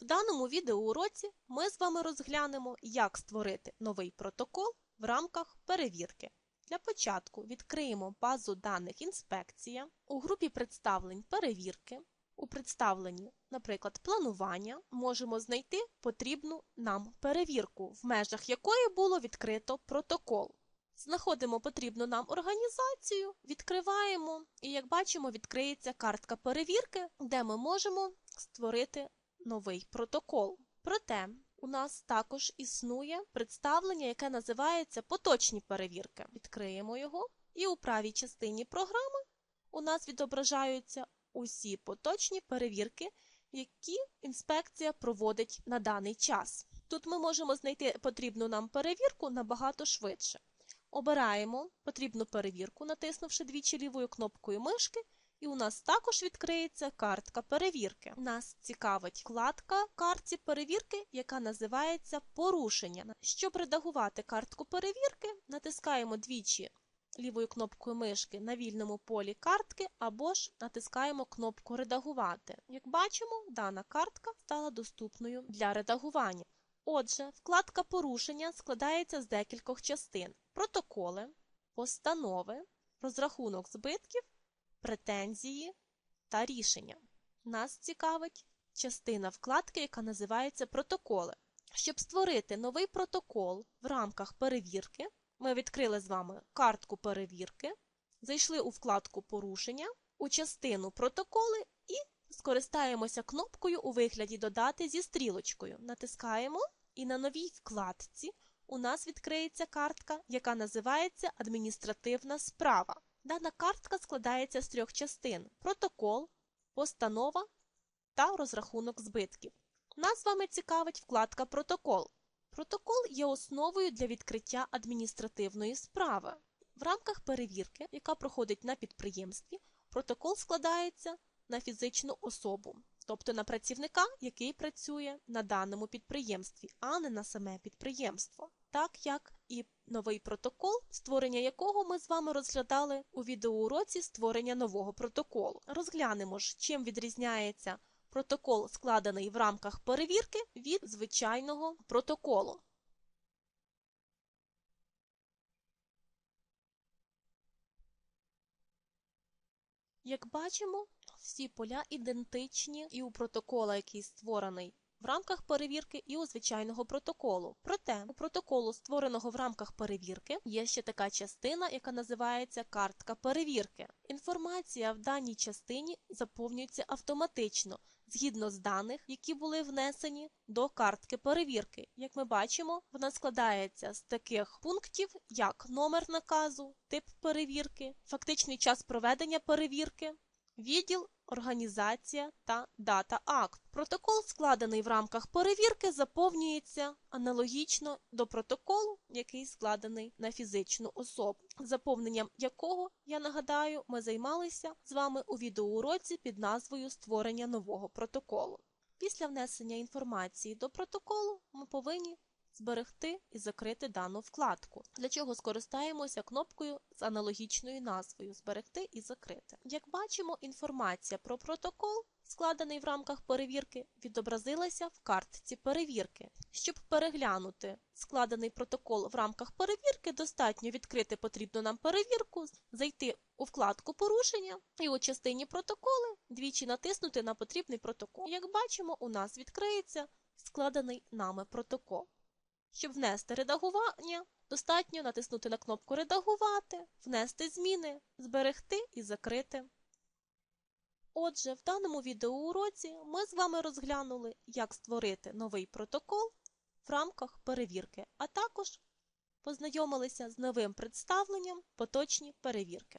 В даному відеоуроці ми з вами розглянемо, як створити новий протокол в рамках перевірки. Для початку відкриємо базу даних інспекція. У групі представлень перевірки. У представленні, наприклад, планування, можемо знайти потрібну нам перевірку, в межах якої було відкрито протокол. Знаходимо потрібну нам організацію, відкриваємо, і як бачимо, відкриється картка перевірки, де ми можемо створити новий протокол. Проте у нас також існує представлення, яке називається поточні перевірки. Відкриємо його, і у правій частині програми у нас відображаються усі поточні перевірки, які інспекція проводить на даний час. Тут ми можемо знайти потрібну нам перевірку набагато швидше. Обираємо потрібну перевірку, натиснувши двічі лівою кнопкою мишки, і у нас також відкриється картка перевірки. Нас цікавить вкладка картці перевірки, яка називається Порушення. Щоб редагувати картку перевірки, натискаємо двічі лівою кнопкою мишки на вільному полі картки або ж натискаємо кнопку Редагувати. Як бачимо, дана картка стала доступною для редагування. Отже, вкладка порушення складається з декількох частин: протоколи, постанови, розрахунок збитків, претензії та рішення. Нас цікавить частина вкладки, яка називається протоколи. Щоб створити новий протокол в рамках перевірки, ми відкрили з вами картку перевірки, зайшли у вкладку порушення, у частину протоколи і скористаємося кнопкою у вигляді Додати зі стрілочкою. Натискаємо, і на новій вкладці у нас відкриється картка, яка називається Адміністративна справа. Дана картка складається з трьох частин: протокол, постанова та розрахунок збитків. Нас вами цікавить вкладка Протокол. Протокол є основою для відкриття адміністративної справи. В рамках перевірки, яка проходить на підприємстві, протокол складається на фізичну особу, тобто на працівника, який працює на даному підприємстві, а не на саме підприємство. Так як і новий протокол, створення якого ми з вами розглядали у відеоуроці створення нового протоколу. Розглянемо ж, чим відрізняється протокол, складений в рамках перевірки, від звичайного протоколу. Як бачимо, всі поля ідентичні і у протокола, який створений в рамках перевірки, і у звичайного протоколу. Проте у протоколу, створеного в рамках перевірки, є ще така частина, яка називається картка перевірки. Інформація в даній частині заповнюється автоматично згідно з даних, які були внесені до картки перевірки. Як ми бачимо, вона складається з таких пунктів, як номер наказу, тип перевірки, фактичний час проведення перевірки, відділ, організація та дата акт. Протокол, складений в рамках перевірки, заповнюється аналогічно до протоколу, який складений на фізичну особу, заповненням якого, я нагадаю, ми займалися з вами у відеоуроці під назвою Створення нового протоколу. Після внесення інформації до протоколу ми повинні зберегти і закрити дану вкладку, для чого скористаємося кнопкою з аналогічною назвою Зберегти і закрити. Як бачимо, інформація про протокол, складений в рамках перевірки, відобразилася в картці перевірки. Щоб переглянути складений протокол в рамках перевірки, достатньо відкрити потрібну нам перевірку, зайти у вкладку порушення і у частині протоколи двічі натиснути на потрібний протокол. Як бачимо, у нас відкриється складений нами протокол. Щоб внести редагування, достатньо натиснути на кнопку Редагувати, внести зміни, зберегти і закрити. Отже, в даному відеоуроці ми з вами розглянули, як створити новий протокол в рамках перевірки, а також познайомилися з новим представленням поточні перевірки.